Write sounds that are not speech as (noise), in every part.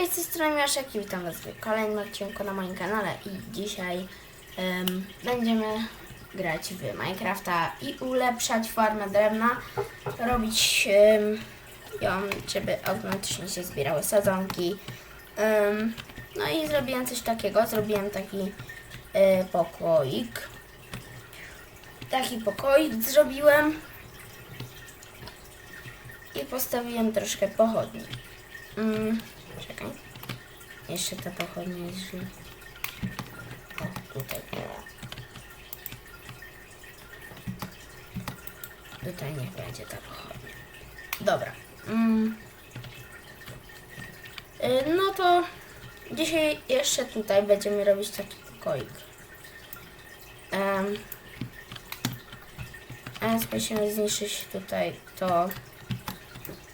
Hej, z strony i witam Was w kolejnym odcinku na moim kanale i dzisiaj em, będziemy grać w Minecrafta i ulepszać farmę drewna, robić em, ją, żeby automatycznie się zbierały sadzonki. Em, no i zrobiłem coś takiego, zrobiłem taki e, pokoik. Taki pokoik zrobiłem i postawiłem troszkę pochodni. Mm, czekaj. Jeszcze ta pochodnia jest źle. O, tutaj. Tutaj niech będzie ta pochodnia. Dobra. Mm. Y, No to dzisiaj jeszcze tutaj będziemy robić taki pokoik. Um, a musimy zniszczyć tutaj to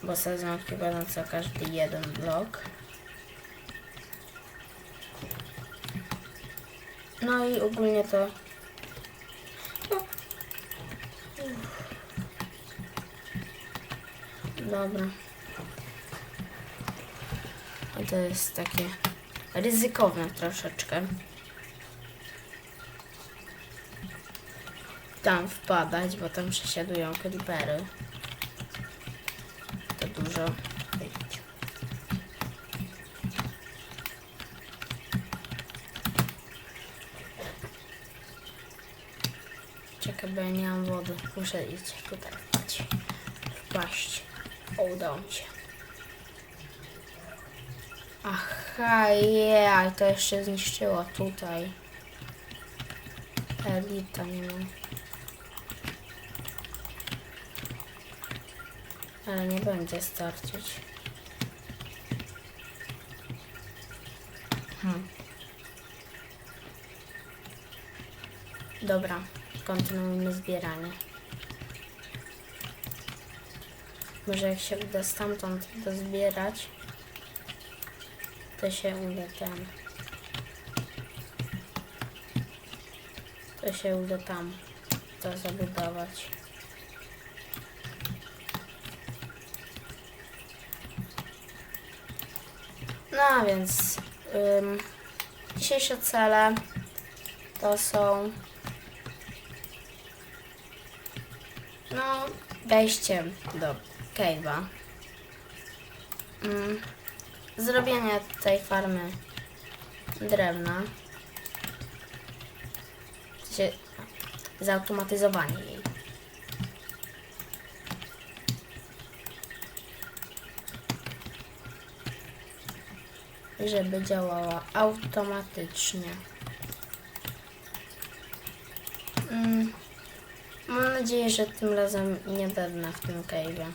bo sadzonki będą co każdy jeden blok. No i ogólnie to... Dobra. I to jest takie ryzykowne troszeczkę. Tam wpadać, bo tam przesiadują creepery to dużo wypić. Czekaj, bo ja nie mam wody. Muszę iść tutaj wpaść. Wpaść. O, udało mi się. Aha, jaj, to jeszcze zniszczyło tutaj. Elita nie mam. Ale nie będzie starczyć. Hmm. Dobra, kontynuujmy zbieranie. Może jak się uda stamtąd dozbierać, to się uda ten. To się uda tam to zabudować. No a więc ym, dzisiejsze cele to są no. Wejście do cave'a. Ym, zrobienie tej farmy drewna. Zautomatyzowanie jej. Żeby działała automatycznie. Mm, mam nadzieję, że tym razem nie będę w tym cave'ie.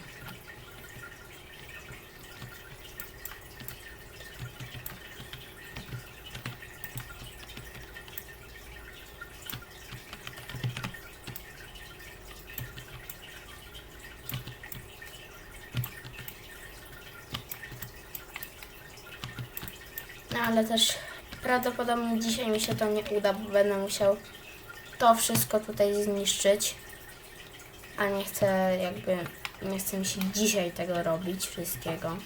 No ale też prawdopodobnie dzisiaj mi się to nie uda, bo będę musiał to wszystko tutaj zniszczyć. A nie chcę jakby, nie chcę mi się dzisiaj tego robić, wszystkiego.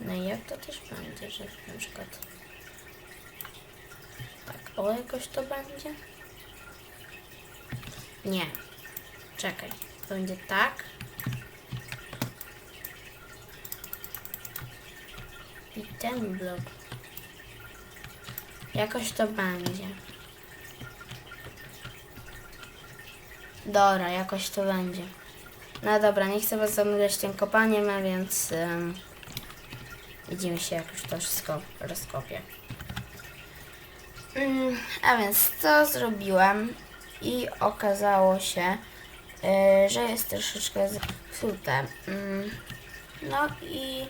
No i jak to też będzie, że na przykład tak, o jakoś to będzie? Nie. Czekaj, to będzie tak. I ten blok. Jakoś to będzie. Dobra, jakoś to będzie. No dobra, nie chcę was zanudzać tym kopaniem, a więc um, widzimy się, jak już to wszystko rozkopię. Mm, a więc co zrobiłem i okazało się, y, że jest troszeczkę zepsute. Mm, no i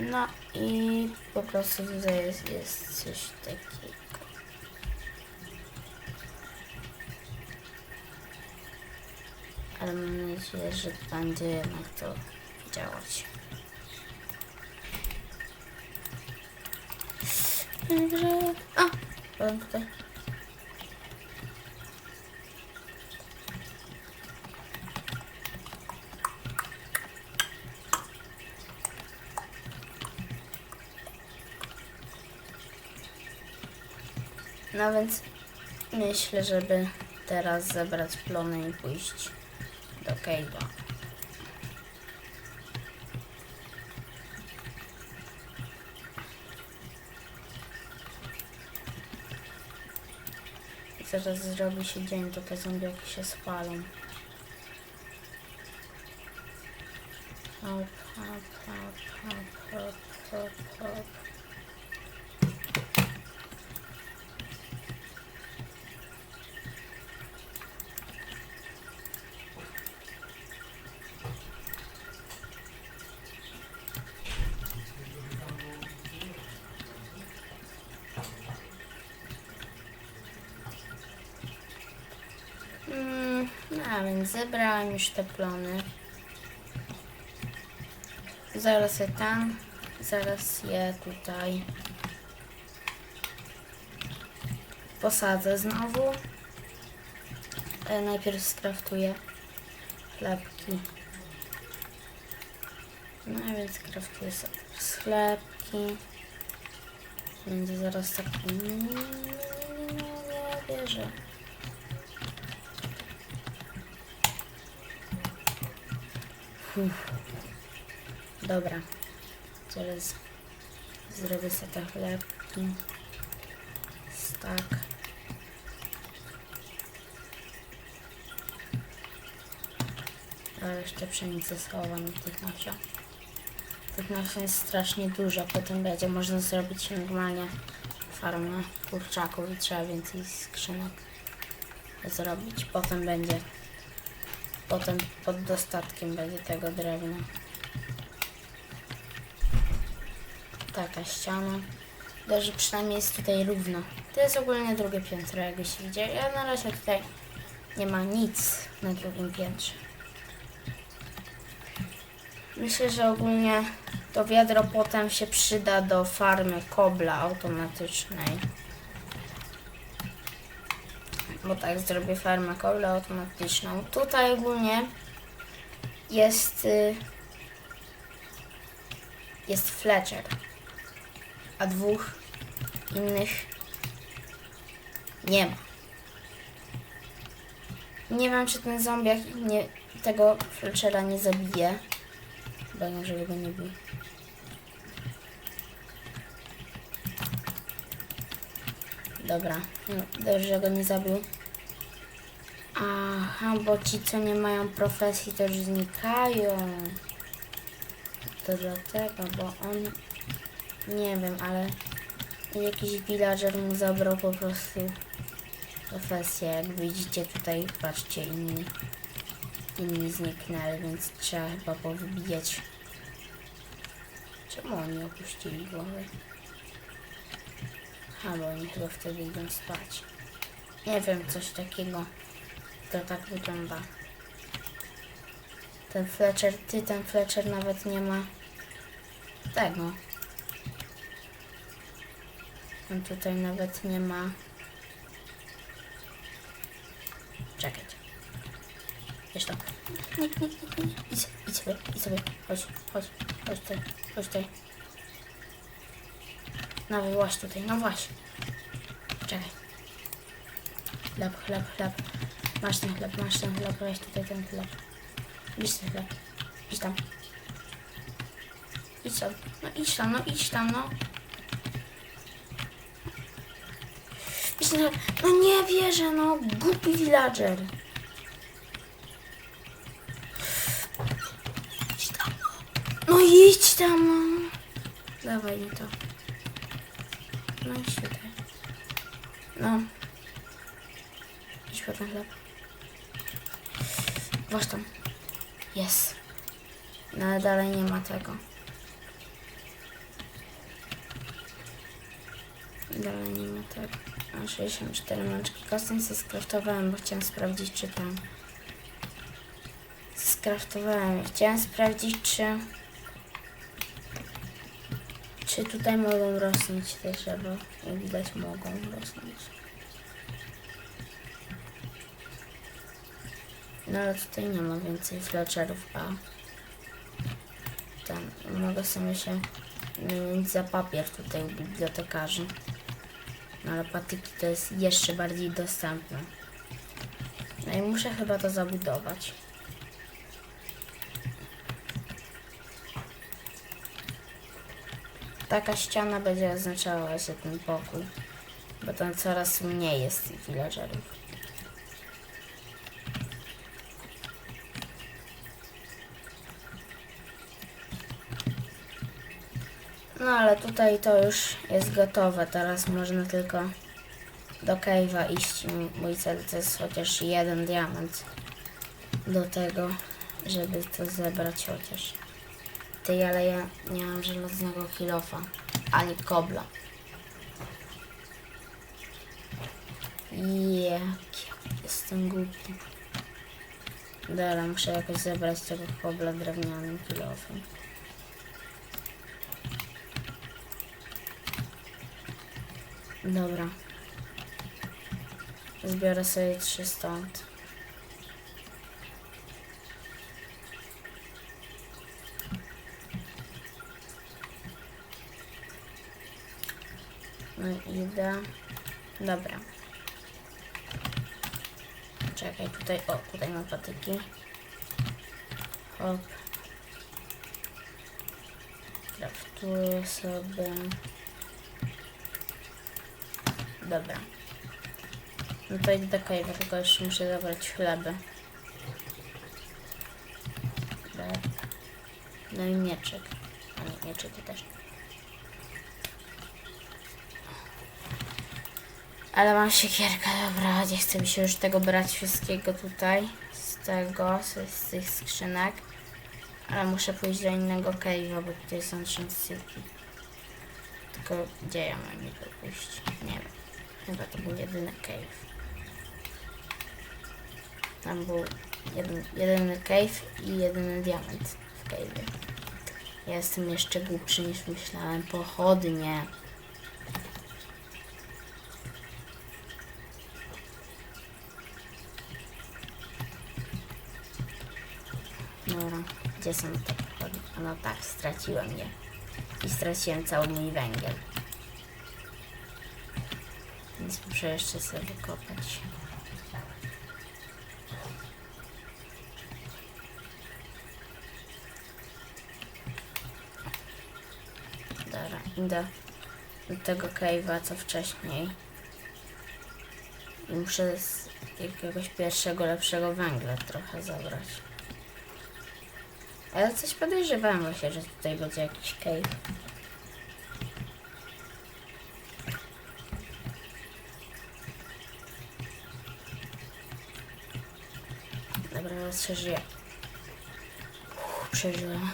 no i po prostu tutaj jest, jest coś takiego. ale mam nadzieję, że będzie jednak to działać. Także... A! Byłem tutaj. No więc myślę, żeby teraz zebrać plony i pójść do cave'a. I zaraz zrobi się dzień, to te zombiaki się spalą. Hop, hop, hop, hop, hop, hop, hop. Mm, no a więc zebrałam już te plony. Zaraz je tam, zaraz je tutaj posadzę znowu. E, najpierw skraftuję chlebki. No a więc skraftuję sobie chlebki. Będzie zaraz tak... Nie, nie wierzę. Uff. Dobra. Teraz zrobię sobie te chlebki. Stak. Ale jeszcze pszenicę schowam tych nasion. Tych nasion jest strasznie dużo. Potem będzie można zrobić normalnie farmę kurczaków i trzeba więcej skrzynek zrobić. Potem będzie Potem pod dostatkiem będzie tego drewna. Taka ściana. Dobrze, przynajmniej jest tutaj równo. To jest ogólnie drugie piętro, jakbyście widzieli. Ja na razie tutaj nie ma nic na drugim piętrze. Myślę, że ogólnie to wiadro potem się przyda do farmy kobla automatycznej. Bo tak zrobię farmę kobla automatyczną. Tutaj ogólnie jest y, jest Fletcher, a dwóch innych nie ma. Nie wiem, czy ten zombiak nie, tego Fletchera nie zabije. Chyba nie, żeby go nie bił. Dobra, no, dobrze, że go nie zabił. Aha, bo ci, co nie mają profesji, też znikają. To dlatego, bo on... Nie wiem, ale jakiś villager mu zabrał po prostu profesję. Jak widzicie tutaj, patrzcie, inni, inni zniknęli, więc trzeba chyba powybijać. Czemu oni opuścili głowę? A, bo oni chyba wtedy idą spać. Nie wiem, coś takiego. To tak wygląda. Ten Fletcher, ty, ten Fletcher nawet nie ma tego. On tutaj nawet nie ma... Czekajcie. Wiesz to. Nie, nie, nie, nie. Idź, idź sobie, idź sobie. Chodź, chodź, chodź tutaj, chodź tutaj. No właśnie tutaj, no właśnie. Czekaj. Chleb, chleb, chleb. Masz ten chleb, masz ten chleb, weź tutaj ten chleb. Idź ten chleb. Idź tam. Idź tam, no idź tam, no idź tam, no. Idź tam, no nie wierzę, no. Głupi villager. Idź tam, no. No idź tam, no. Dawaj mi to. No idź tutaj. No. Idź po ten chleb. Właśnie tam. Jest. No ale dalej nie ma tego. Dalej nie ma tego. A 64 mączki kosteń sobie skraftowałem, bo chciałem sprawdzić, czy tam... Skraftowałem. Chciałem sprawdzić, czy... Czy tutaj mogą rosnąć te drzewa? Jak widać mogą rosnąć. No ale tutaj nie ma więcej fletcherów, a ten, mogę sobie się wymienić za papier tutaj u bibliotekarzy. No ale patyki to jest jeszcze bardziej dostępne. No i muszę chyba to zabudować. Taka ściana będzie oznaczała właśnie ten pokój, bo tam coraz mniej jest tych villagerów. No ale tutaj to już jest gotowe. Teraz można tylko do cave'a iść. Mój cel to jest chociaż jeden diament do tego, żeby to zebrać chociaż. Ty, ale ja nie mam żelaznego kilofa, ani kobla. Jak jestem głupi. Dobra, muszę jakoś zebrać tego kobla drewnianym kilofem. Dobra. Zbiorę sobie trzy stąd. No idę. Dobra. Czekaj, tutaj, o, tutaj mam patyki. Hop. Kraftuję sobie. Dobra. No to idę do cave'a, tylko jeszcze muszę zabrać chleby. Chleb. No i mieczyk. A nie, mieczyki też. Ale mam siekierkę, dobra, nie chcę mi się już tego brać wszystkiego tutaj. Z tego, z, z tych skrzynek. Ale muszę pójść do innego cave'a, bo tutaj są trzęsyki. Tylko gdzie ja mam niby pójść? Nie wiem. Chyba to był jedyny cave. Tam był jeden, jedyny cave i jedyny diament w cave'ie. Ja jestem jeszcze głupszy niż myślałem. Pochodnie. Dobra, gdzie są te pochodnie? No tak, straciłem je. I straciłem cały mój węgiel. Muszę jeszcze sobie wykopać. Dobra, idę do tego cave'a co wcześniej. I muszę z jakiegoś pierwszego, lepszego węgla trochę zabrać. Ale coś podejrzewałem właśnie, że tutaj będzie jakiś cave. Dobra, raz przeżyję. Uff, Przeżyłem.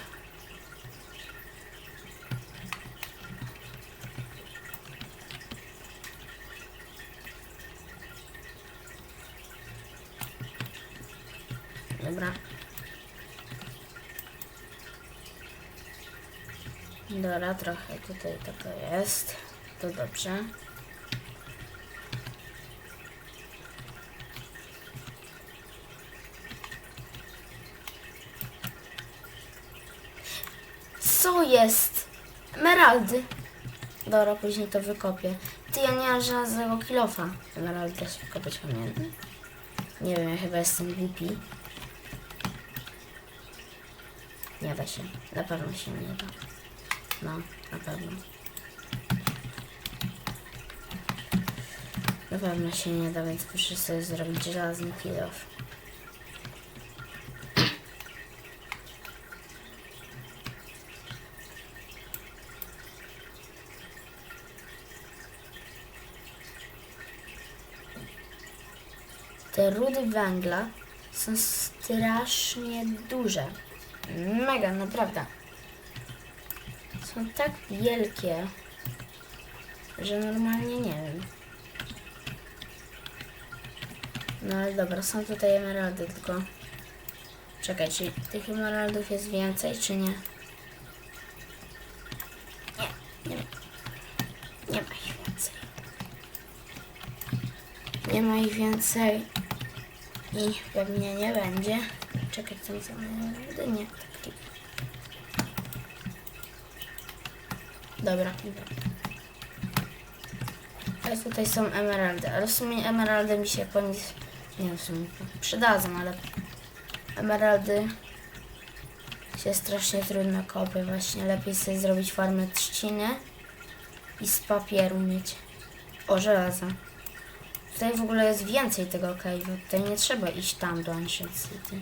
Dobra. Dobra, trochę tutaj tego jest. To dobrze. Co jest? Emeraldy. Dobra, później to wykopię. Ty, ja nie mam żadnego kilofa. Emeraldy też wykopać pamiętam. Nie wiem, ja chyba jestem głupi. Nie da się. Na pewno się nie da. No, na pewno. Na pewno się nie da, więc muszę sobie zrobić żelazny kilof. Te rudy węgla są strasznie duże. Mega, naprawdę. Są tak wielkie, że normalnie nie wiem. No ale dobra, są tutaj emeraldy, tylko... Czekaj, czy tych emeraldów jest więcej, czy nie? Nie, nie ma. Nie ma ich więcej. Nie ma ich więcej. I pewnie nie będzie. Czekaj, co są emeraldy? Nie. Dobra, dobra. A tutaj są emeraldy, ale w sumie emeraldy mi się po nic nie w sumie przydadzą, ale emeraldy się strasznie trudno kopie właśnie. Lepiej sobie zrobić farmę trzciny i z papieru mieć. O, żelaza. Tutaj w ogóle jest więcej tego cave'a. Tutaj nie trzeba iść tam do Ancient City.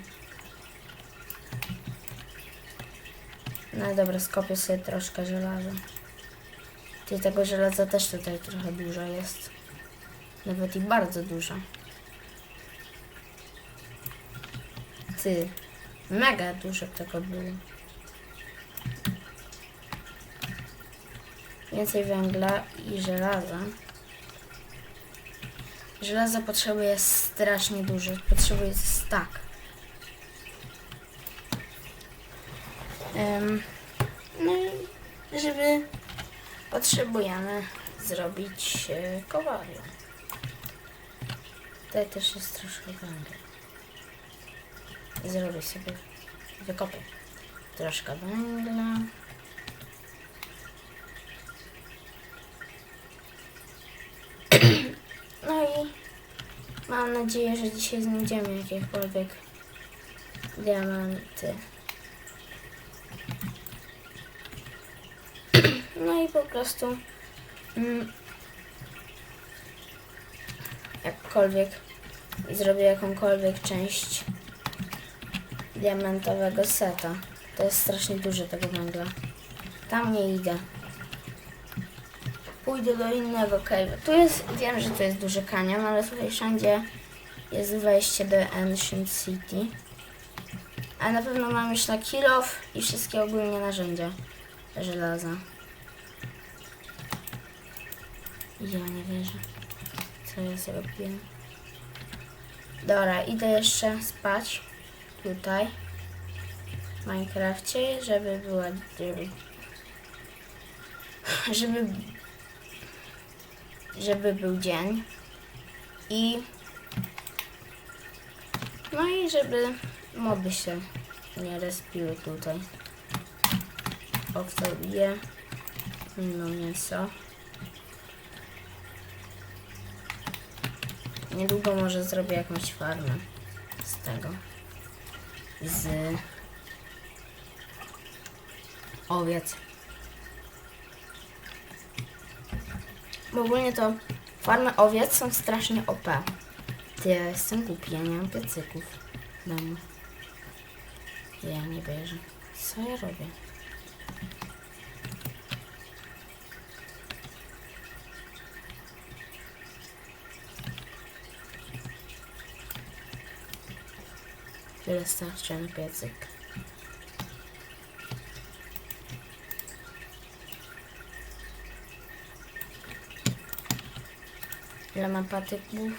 No dobra, skopię sobie troszkę żelaza. Ty tego żelaza też tutaj trochę dużo jest. Nawet i bardzo dużo. Ty, mega dużo tego było. Więcej węgla i żelaza. Żelaza potrzebuje strasznie dużo. Potrzebuje stack. Em, no i żeby potrzebujemy zrobić e, kowalię. Tutaj też jest troszkę węgla. Zrobię sobie, wykopię troszkę węgla. No i mam nadzieję, że dzisiaj znajdziemy jakiekolwiek diamenty. No i po prostu mm, jakkolwiek zrobię jakąkolwiek część diamentowego seta. To jest strasznie dużo tego węgla. Tam nie idę. Pójdę do innego cave'a. Tu jest, wiem, że to jest duży kanion, ale tutaj wszędzie jest wejście do Ancient City. A na pewno mam już na kill off i wszystkie ogólnie narzędzia żelaza. Ja nie wierzę. Co ja zrobiłem? Dobra, idę jeszcze spać. Tutaj. W Minecrafcie, żeby była... (laughs) Żeby, żeby, żeby był dzień. I... No i żeby moby się nie respiły tutaj. Owca je. No mięso. Niedługo może zrobię jakąś farmę z tego. Z owiec. Bo ogólnie to farmy owiec są strasznie OP. Ty, ja jestem głupi, ja nie mam piecyków w. Ja nie wierzę. Co ja robię? Tyle starczy na piecyk. Ile mam patyków?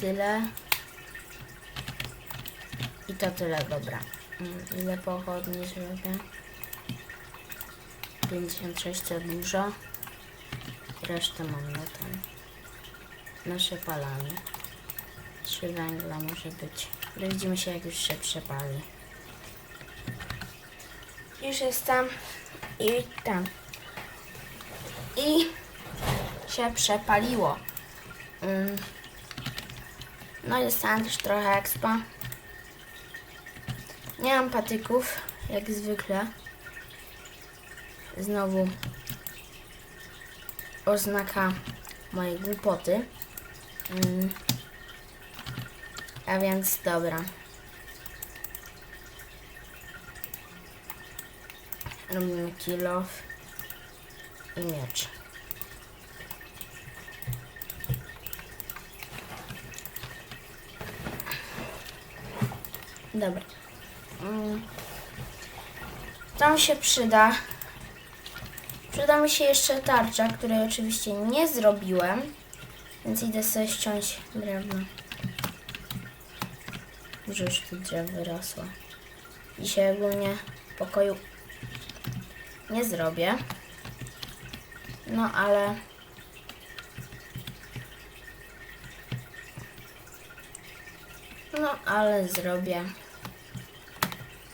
Tyle. I to tyle, dobra. Mm, Ile pochodni zrobię? 56 to dużo. Resztę mam na ten. Nasze palanie. Trzy węgla może być. Widzimy się jak już się przepali. Już jestem i tam. I się przepaliło. Mm. No i dostałam też trochę expa. Nie mam patyków, jak zwykle. Znowu oznaka mojej głupoty. Mm. A więc dobra. Robimy kill off i miecz. Dobra. Mm. To mi się przyda. Przyda mi się jeszcze tarcza, której oczywiście nie zrobiłem. Więc idę sobie ściąć drewno. Dużo już tu drzew wyrosło. Dzisiaj ogólnie pokoju nie zrobię. No ale no ale zrobię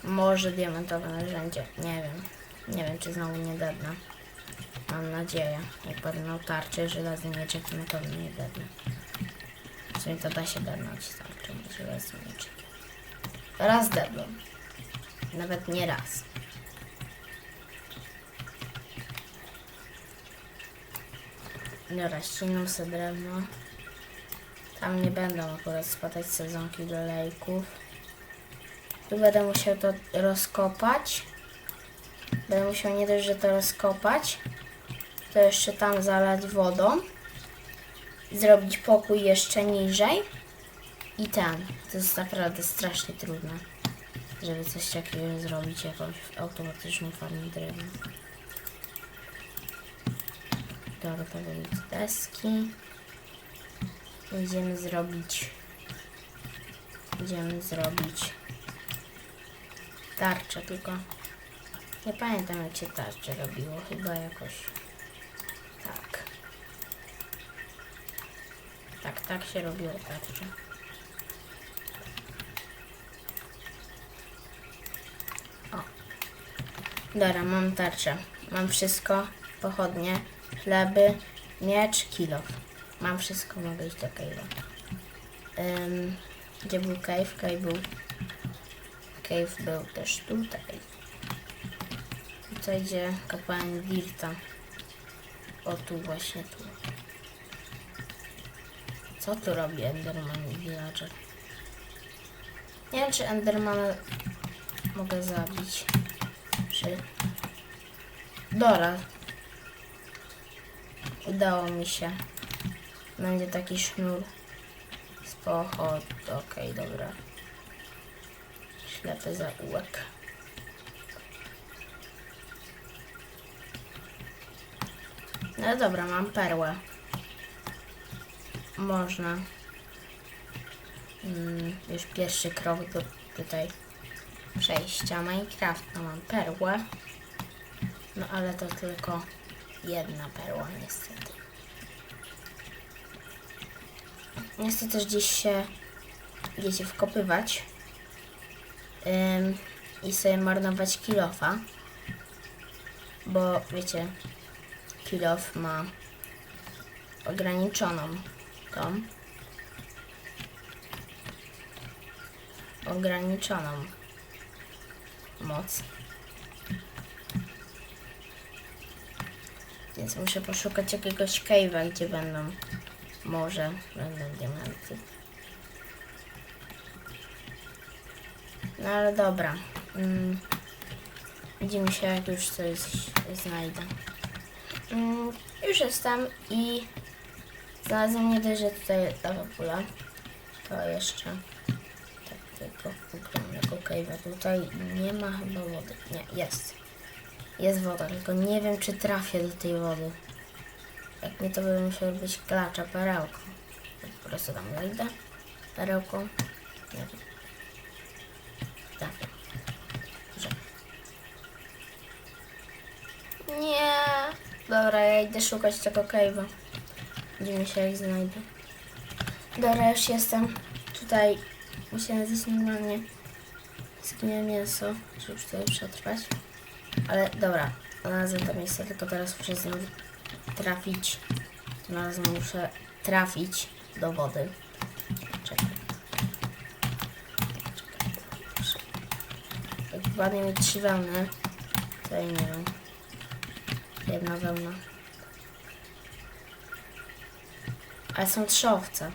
może diamentowe narzędzie. Nie wiem. Nie wiem czy znowu nie dadna. Mam nadzieję. Jak będę miał tarczę, żelazny mieczek, to nie dednę. W sumie to da się dednąć z tarczą, żelazny mieczek. Raz dedłem. Nawet nie raz. Dobra, ścinam sobie drewno. Tam nie będą akurat spadać sezonki do lejków. Tu będę musiał to rozkopać. Będę musiał nie dość, że to rozkopać, to jeszcze tam zalać wodą. Zrobić pokój jeszcze niżej. I ten. To jest naprawdę strasznie trudne, żeby coś takiego zrobić, jakąś automatyczną farmę drewna. Dobra, to będzie deski. Idziemy zrobić. Idziemy zrobić tarczę, tylko nie pamiętam jak się tarczę robiło, chyba jakoś tak. Tak, tak się robiło tarczę. O. Dobra, mam tarczę. Mam wszystko. Pochodnie, chleby, miecz, kilof. Mam wszystko, mogę iść do cave'a. Ym, gdzie był cave? Cave był... Cave był też tutaj. Tutaj gdzie kapłan Dirta. O tu właśnie tu. Co tu robi Enderman i Villager? Nie wiem czy Endermana mogę zabić. Czy... Dora. Udało mi się. Będzie taki sznur z pochod. Okej, dobra. Ślepy zaułek. No dobra, mam perłę. Można. Mm, już pierwszy krok do tutaj przejścia Minecrafta. Mam perłę. No ale to tylko jedna perła niestety. Nie chcę też gdzieś się, wiecie, wkopywać i sobie marnować kilofa, bo wiecie, kilof ma ograniczoną tą ograniczoną moc. Więc muszę poszukać jakiegoś cave'a, gdzie będą może będą diamenty. No ale dobra. Mm. Widzimy się, jak już coś znajdę. Mm, już jestem i znalazłem nie dość, że tutaj lawa pula, to jeszcze takiego ogromnego cave'a. Tutaj nie ma chyba wody. Nie, jest. Jest woda, tylko nie wiem, czy trafię do tej wody. Jak nie, to by musiał być klacza perełką. Po prostu tam wejdę perełką. Nie wiem. Tak. Dobrze. Nie. Dobra, ja idę szukać tego cave'a. Widzimy się jak znajdę. Dobra, już jestem. Tutaj musiałem zjeść normalnie zginę mięso, żeby tutaj przetrwać. Ale dobra, znalazłem to miejsce, tylko teraz muszę znowu trafić. Tym razem muszę trafić do wody. Czekaj. Jak wpadnie mi trzy wełny, ja nie wiem. Jedna wełna. Ale są trzy owce.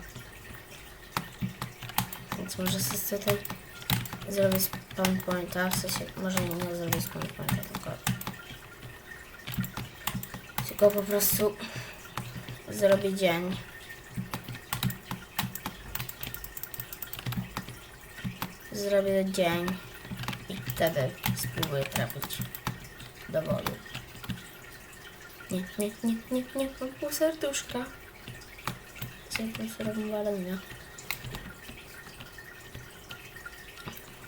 Więc może sobie tutaj zrobię spawn pointa, w sensie może nie, nie zrobię spawn pointa, tylko tylko po prostu zrobię dzień. Zrobię dzień i wtedy spróbuję trafić do wody. Nie, nie, nie, nie, nie, mam serduszka. Co ja robię walenia?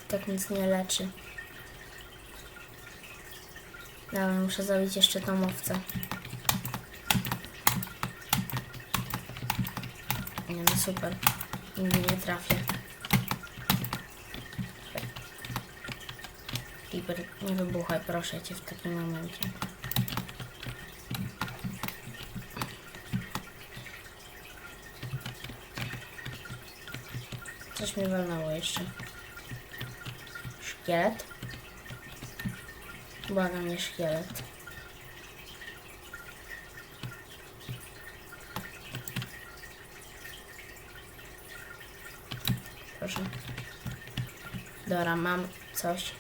Tak nic nie leczy. Dobra, muszę zabić jeszcze tą owcę. Nie no super. Nigdy nie trafię. Piper, nie wybuchaj proszę cię w takim momencie. Coś mi walnęło jeszcze. Szkielet. Błagam, nie szkielet. Proszę. Dobra, mam coś.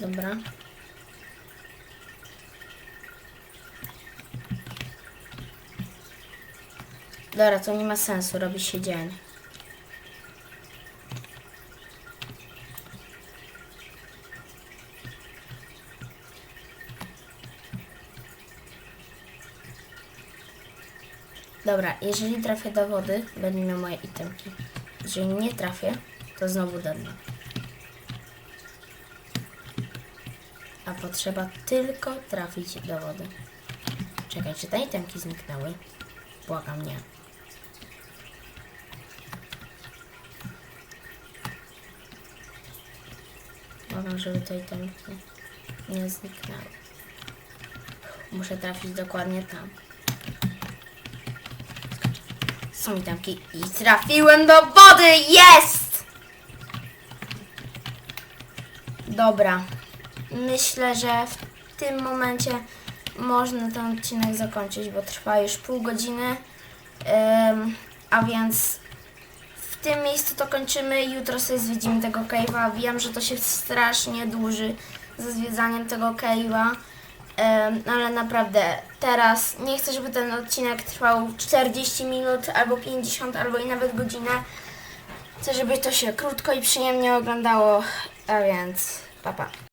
Dobra. Dobra, to nie ma sensu, robi się dzień. Dobra, jeżeli trafię do wody, będę miał moje itemki. Jeżeli nie trafię, to znowu do dna. A potrzeba tylko trafić do wody. Czekaj, czy te itemki zniknęły? Błagam, nie. Błagam, żeby te itemki nie zniknęły. Muszę trafić dokładnie tam. Są itemki i trafiłem do wody! Jest! Dobra. Myślę, że w tym momencie można ten odcinek zakończyć, bo trwa już pół godziny. Ym, a więc w tym miejscu to kończymy. Jutro sobie zwiedzimy tego cave'a. Wiem, że to się strasznie dłuży ze zwiedzaniem tego cave'a. Em, ale naprawdę teraz nie chcę, żeby ten odcinek trwał 40 minut, albo 50, albo i nawet godzinę. Chcę, żeby to się krótko i przyjemnie oglądało, a więc papa. Pa.